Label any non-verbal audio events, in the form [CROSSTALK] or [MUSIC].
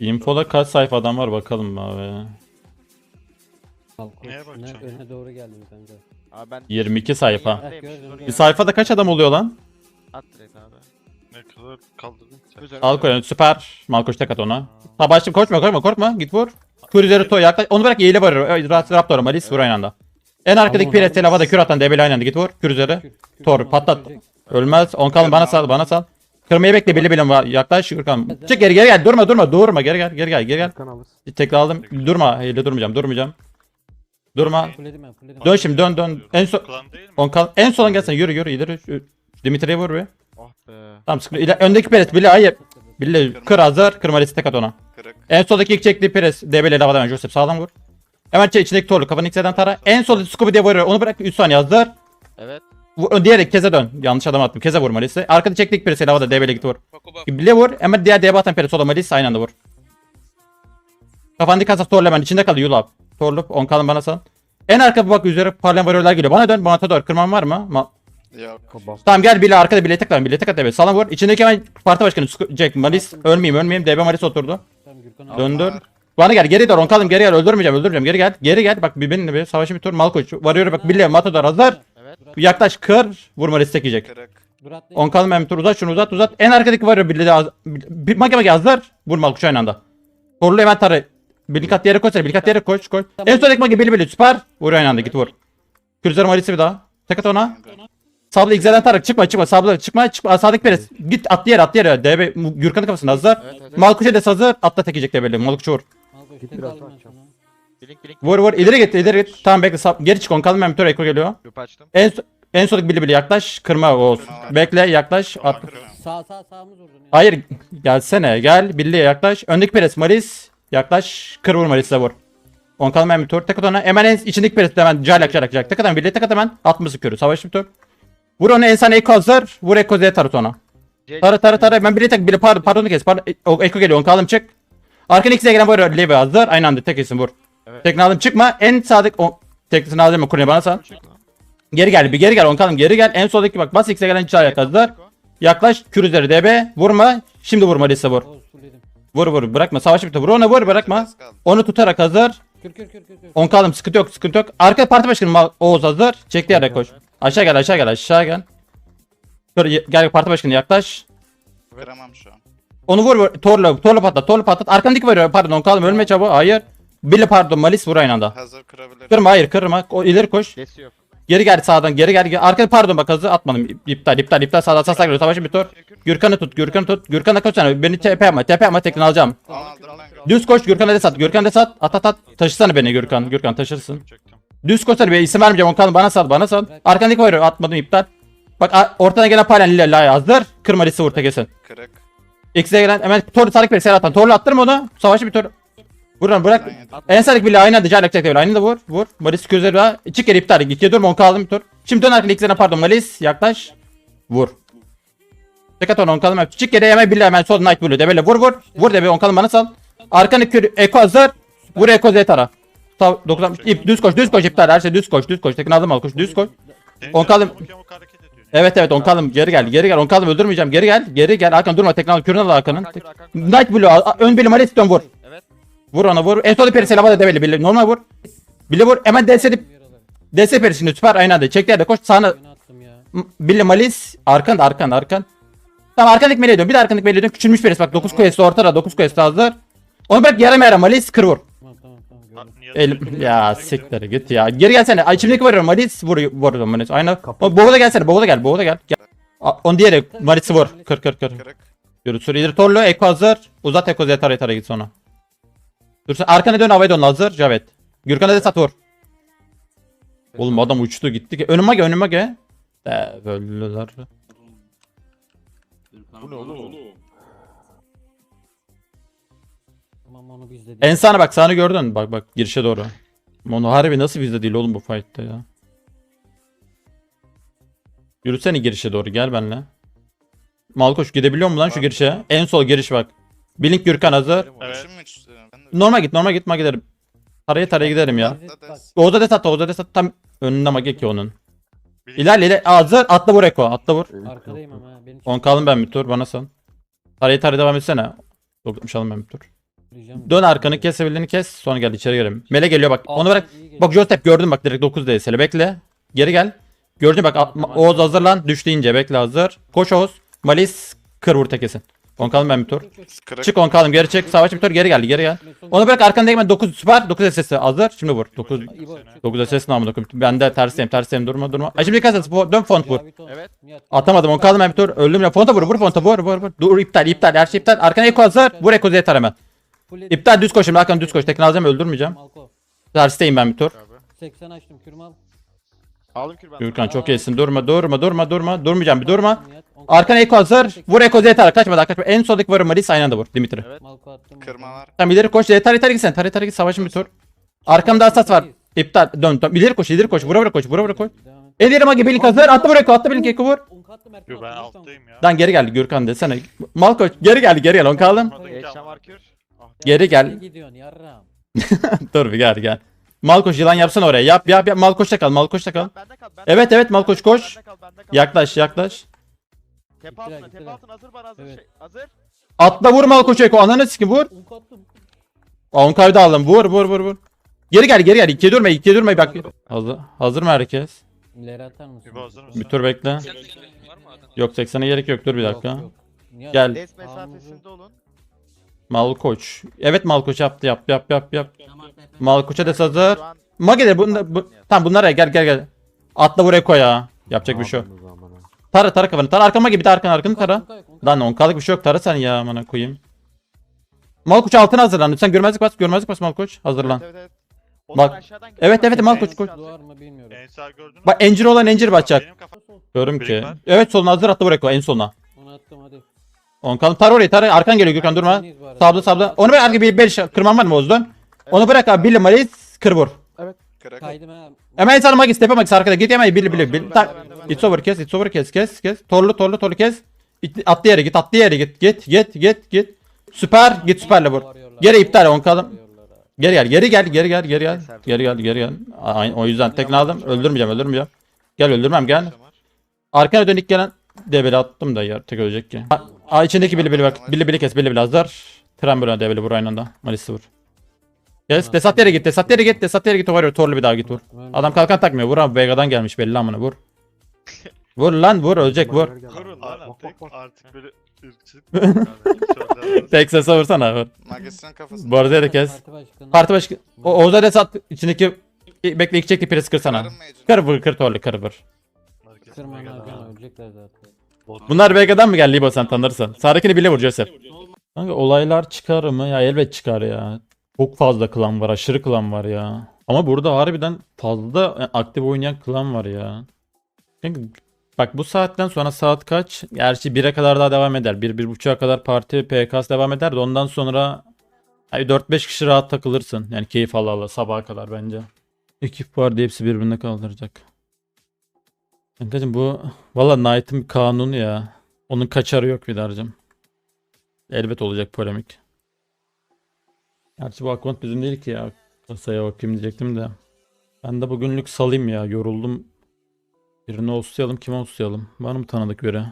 Info'da kaç sayfa adam var bakalım abi. Halk Neye öne, bakacaksın? öne doğru geldim kanka. Abi ben 22 sayfa. Evet, gördüm. Bir sayfada kaç adam oluyor lan? At direkt abi. Ne kadar kaldırdın sen? Göz önüne Al koyun süper. Malkoç tek at ona. Ha başlayayım koşma koşma korkma git vur. Cruiser'ı toy yaklaş. Onu bırak eğile var. Raptor Malis vur aynı anda. En arkadaki Tamam, Pires havada kür atan debeli aynı anda git vur. Cruiser'ı. Kür- kür- Tor patlat. Ölmez. On kalın bana sal bana sal. Kırmayı bekle bilim var. Yaklaş Gürkan. Çık geri geri gel. Durma durma durma. Geri gel geri gel geri gel. Alır. Tekrar aldım. Durma. Eyle durmayacağım. Durmayacağım. Durma. Fulledim ben fulledim. Dön şimdi dön dön. En son Klan değil mi? on kal. En son gelsen yürü yürü ileri. Şu- Dimitri'ye vur bir. Be. Tamam sıkıntı. İle- Öndeki Pires bile hayır. Bile kır hazır. Kırma liste tek at ona. Kırık. En soldaki ilk çektiği Pires. DB'li lavadan hemen Joseph sağdan vur. Hemen çek içindeki torlu kafanı X'den tara. En soldaki Scooby diye vuruyor. Onu bırak 3 saniye hazır. Evet. Vur, keze dön. Yanlış adam attım. Keze vur Malis'i. Arkada çektik Pires'i lavada DB'li git vur. Bile vur. Hemen diğer DB atan Pires sola Malis aynı anda vur. Kafandaki kasaf torlu hemen içinde kalıyor Yulap. Torlu 10 kalın bana sal. En arka bak üzeri parlayan varıyorlar geliyor. Bana dön. Bana doğru. Kırman var mı? Ma Yok. Tamam gel bile arkada bile tek lan bile at DB. Salam vur. İçindeki hemen parti başkanı Jack Malis. Ölmeyeyim ölmeyeyim. DB Malis oturdu. Döndür. Bana gel geri dön on kaldım geri gel öldürmeyeceğim öldürmeyeceğim geri gel geri gel bak bir benimle bir savaşın bir tur Malkoç varıyor bak Billy Matador hazır. Yaklaş kır vurma destek yiyecek Kırık. On hem tur uzat şunu uzat uzat. En arkadaki varıyor Billy de az bir mage mage hazır. Vur Malkoç aynı anda. Torlu hemen tarı. Bilkat yere koş Bilkat yere koş koş. En sondaki mage Billy Billy süper. Vur aynı anda git vur. Kürzer Malis'i bir daha. Tek at ona. Sabla X'den tarak çıkma çıkma. Sabla çıkma çıkma. Sağdaki Peres git atlı yere atlı yere. DB Gürkan'ın kafasında hazır. Evet evet. Malkoç'a des hazır. Atla tek yiyecek DB'li Malkoç vur Git tek biraz aldım. Blink blink. Vur vur ileri git ileri git. Tamam bekle sap. Geri çık on kalma hem Eko geliyor. Göp açtım. En so- en sondaki bili bili yaklaş. Kırma Oğuz. Bekle yaklaş. At. Sağ sağ sağımız vurdun ya. Hayır gelsene gel Billy'ye yaklaş. Öndeki Peres Maris yaklaş. Kır vur Maris'e vur. On kalma hem tur. Tek at ona. Hemen en içindeki Peres hemen calak calak calak. Tek at hemen Billy'ye tek at hemen. Atması körü. Savaş bir tur. Vur onu en sana Eko hazır. Vur Eko Z'ye tarıt ona. Tara tara tara. Ben Billy'ye tek Billy pardon pardon kes. Pardon. E- o- Eko geliyor. On kaldım çık. Arkan ikisine gelen vur. Levi hazır. Aynı anda tek isim vur. Evet. Tekne aldım çıkma. En sadık o teknisini aldım mı? Kurye bana sal. Geri gel bir geri gel on kalın geri gel. En soldaki bak bas X'e gelen çağ yakaladılar. Yaklaş kür üzeri DB. Vurma. Şimdi vurma Lise vur. Vur vur bırakma. Savaşı bitti. Vur ona vur bırakma. Onu tutarak hazır. Kür kür kür kür kür. On kaldım sıkıntı yok sıkıntı yok. Arka parti başkanı Oğuz hazır. Çekti yere koş. Aşağı gel aşağı gel aşağı gel. Kır, gel parti başkanı yaklaş. Kıramam şu an. Onu vur vur. Torla torla patlat torla patlat. Arkandaki var pardon on kaldım ölme çabuk. Hayır. Billy pardon Malis vur aynı anda. Hazır kırabilirim. Kırma hayır kırma. O, ileri koş. Yok. Geri gel sağdan geri gel. Arkada pardon bak hızlı atmadım. İp- İptal iptal iptal sağdan sağ sağ geliyor. Savaşın bir tur. Gürkan'ı tut Gürkan'ı tut. Gürkan'a koş sen. Beni TP yapma. TP yapma tekini alacağım. Düz koş Gürkan'a de sat. Gürkan'a de sat. At at at. Taşısana beni Gürkan. Gürkan taşırsın. Düz koş hadi be isim vermeyeceğim. Onu kalın bana sal bana sal. Arkandaki var atmadım iptal. Bak ortadan gelen palen lila lila hazır. Kırma lisi vur tekesin. Kırık. X'e gelen hemen Torlu sarık ver Serhat'tan. Torlu attırma onu. Savaşı bir tur. Onu bırak. En sarık bile aynı anda Jalak çekti. Aynı da vur. Vur. Malis gözleri. Çık geri iptal. İkiye durma. 10 kaldım bir tur. Şimdi dön arkana X'e pardon Malis. Yaklaş. Vur. Dikkat onu 10 kaldım. hep. Çık geri hemen bile hemen sol Knight Blue. Debele vur vur. Vur debe 10 kaldım bana sal. Arkanı kür. Eko hazır. Vur Eko Z tara. Tav 90 ip düz koş düz koş iptal her şey düz koş düz koş. Tekin aldım al koş düz koş. On kaldım. Yamuk yamuk hareket ediyor. Evet evet 10 kaldım geri gel geri gel 10 kaldım öldürmeyeceğim geri gel geri gel Arkan durma tekrar kürünü al Arkan'ın. Hakan, Hakan, Hakan. Knight Blue ön belim Malis dön vur. Vur ona vur. En solda perisi lavada debeli bile. Normal vur. Bile vur. Hemen DS edip DS perisini süper aynı anda. Çek yerde koş. Sağına Billy Malis. Arkan arkan arkan. Tamam arkandaki meleğe dön. Bir de arkandaki meleğe dön. Küçülmüş perisi bak. 9 quest ortada. 9 quest hazır. Onu bırak yarım yarım Malis kır vur. Tamam tamam tamam Ha, gördüm. niye El duruyor? ya siktir git ya. Geri gelsene. Ay içimdeki var Malis vur vur Malis. Aynı. O boğda gelsene. Boğda gel. Boğda gel. gel. On diğeri Malis'i vur. Kır kır kır. Yürü sür ileri torlu. Eko hazır. Uzat Eko Zetara Zetara git sonra. Dur sen arkana dön havaya dön hazır. Cavet. Gürkan'a da sat vur. Oğlum adam uçtu gitti. ki. Önüme gel önüme gel. De böyleler. Bu ne oğlum? Tamam onu biz de En sağına bak sağını gördün. Bak bak girişe doğru. Mono harbi nasıl bizde değil oğlum bu fight'ta ya. Yürüsene girişe doğru gel benle. Malkoş gidebiliyor mu lan şu girişe? En sol giriş bak. Blink Gürkan hazır. Evet. Normal git normal gitme giderim. Taraya taraya giderim ya. Oğuz'a de sat Oğuz'a de sat tam önünde mage ki onun. İlerle ilerle hazır atla vur Eko atla vur. Arkadayım ama ha. Beni 10 kalın ben bir tur bana san. Tarayı taraya devam etsene. Dokutmuş alın ben bir tur. Dön arkanı kesebildiğini kes. Sonra gel içeri girelim. Mele geliyor bak. Onu bırak. iyi geliyor. Bak Joseph gördün bak direkt 9 DS'le. Bekle. Geri gel. Gördün bak Tamam, tamam. Oğuz hazırlan. Düş deyince bekle hazır. Koş Oğuz. Malis kır vur tekesin. On kalın ben bir tur. Kırık. Çık on kalın geri çık. Savaş bir tur geri geldi geri gel. Onu bırak arkanda hemen 9 süper 9 SS hazır. Şimdi vur. 9 İbo, çık. 9 SS namına koyayım. Ben de tersiyim tersiyim durma durma. Ay şimdi dikkat et. bu- Dön font vur. Evet. Atamadım on kaldım ben bir tur. Öldüm ya. Fonta vur vur fonta vur vur vur. Dur iptal iptal her şey iptal. Arkana Eko hazır. Vur Eko yeter hemen. İptal düz koşayım. Arkana düz koş. Tekrar alacağım öldürmeyeceğim. Tersteyim ben bir tur. Abi. 80 açtım kürmal. Aldım kürbanı. Gürkan çok iyisin. Durma durma durma durma. Durmayacağım bir durma. Arkana Eko hazır. Vur Eko yeter. Kaçmadan kaçma. En soldaki varı Malis aynı anda vur. Dimitri. Evet. Malko attım. Kırma var. Tamam ileri koş. Yeter yeter gitsen. Tar yeter git. Savaşın bir tur. Arkamda asas var. İptal. Dön dön. İleri koş. ileri koş. Vura vura koş. Vura vura koş. Eleri magi belink hazır. Attı vur Eko. Attı belink Eko vur. Yo ben alttayım ya. Lan geri geldi Gürkan desene. Malkoç geri geldi geri gel. On kaldım. Ah, Geri gel. [LAUGHS] Dur bir gel gel. Malkoç yılan yapsana oraya. Yap yap yap. Malkoç'ta kal. Malkoç'ta kal. Bende kal. bende Evet evet kal, koş. bende kal, bende kal, Yaklaş bende kal. yaklaş. Tepe altına, tepe altına hazır bana hazır Evet. şey. Hazır. Atla vur Malkoç'u Eko. Ananı sikim vur. On kattım. On kaydı aldım. Vur vur vur vur. Geri gel geri gel. İkiye durma ikiye durma bak. Hazır, hazır mı herkes? İleri atar mısın? Hazır mısın? Bir tur bekle. Yok 80'e gerek yok dur bir Yok, dakika. yok. Gel. Des mesafesinde olun. Malkoç. Evet Malkoç yaptı yap yap yap yap. Malkoç'a da hazır. Şu an Mage'de bunda bu, tamam bunlara gel gel gel. Atla vur Eko ya. Yapacak bir şey yok. Tara tara kafanı. Tara arkama gibi arkanı arkanı on kat, tara. Lan onkalık bir şey yok. Tara sen ya amına koyayım. Malkoç altına hazırlan. Lütfen görmezlik bas. Görmezlik bas Malkoç. Hazırlan. Evet, evet. Bak. Onlar aşağıdan geliyor. Evet, evet, Bak, Malkoç, koş. Duvar mı bilmiyorum. En sağ gördün mü? Bak encir olan encir. Benim kafam. Görüyorum Biri ki. var. Evet soluna hazır atla bırak o en soluna. Onu attım hadi. On kalın tar orayı tar arkan geliyor Gürkan durma. Temiz bu arada. Sabla sabla. Onu bırak arka bir beş kırman var mı Oğuz'dan? Onu bırak abi Billy Malis kır vur. Kırık. Kaydım ha. Hemen sana Magis tepe Magis arkada git hemen Billy Billy Billy. Ben de, Tak. It's over kes it's over kes kes kes. Torlu torlu torlu kes. İt- Atlı yere git atlı yere git git git git git. Süper git süperle vur. Geri iptal on kalın. Geri gel geri gel geri gel geri gel. Geri gel geri gel. Aynen o yüzden tekne aldım. Öldürmeyeceğim öldürmeyeceğim. Gel öldürmem gel. Arkana dönük gelen debeli attım da ya tek ölecek ki. Aa içindeki bili bili bak. Bili bili kes bili bili hazır. Tren böyle debeli vur aynı anda. Malisi vur. Kes desat yere git desat yere git desat yere git torlu bir daha git vur. Adam kalkan takmıyor vur abi Vega'dan gelmiş belli amına vur. Vur lan vur ölecek vur. Vurun lan artık. Artık böyle ırkçılık. [LAUGHS] Sese vursana vur. Magisinin kafasını. Bu arada da kes. Parti başkanı. Parti. O Oğuz'a desat içindeki bekle iki çekti piresi kırsana. Kır vur kır torlu kır vur. Kırma Hakan ölecekler zaten. Bunlar Vega'dan mı geldi İbo sen tanırsın. Sağdakini bile vur Joseph. Kanka olaylar çıkar mı? Ya elbet çıkar ya. Çok fazla klan var. Aşırı klan var ya. Ama burada harbiden fazla aktif oynayan klan var ya. Bak bu saatten sonra saat kaç? Gerçi 1'e kadar daha devam eder. 1-1.30'a kadar parti PKS devam eder de ondan sonra hani 4-5 kişi rahat takılırsın. Yani keyif ala ala sabaha kadar bence. Ekip var diye hepsi birbirine kaldıracak. Kankacım bu valla Knight'ın bir kanunu ya. Onun kaçarı yok bir darcım. Elbet olacak polemik. Gerçi bu account bizim değil ki ya. Kasaya bakayım diyecektim de. Ben de bugünlük salayım ya. Yoruldum. Birini oslayalım. Kime oslayalım? Var mı tanıdık biri?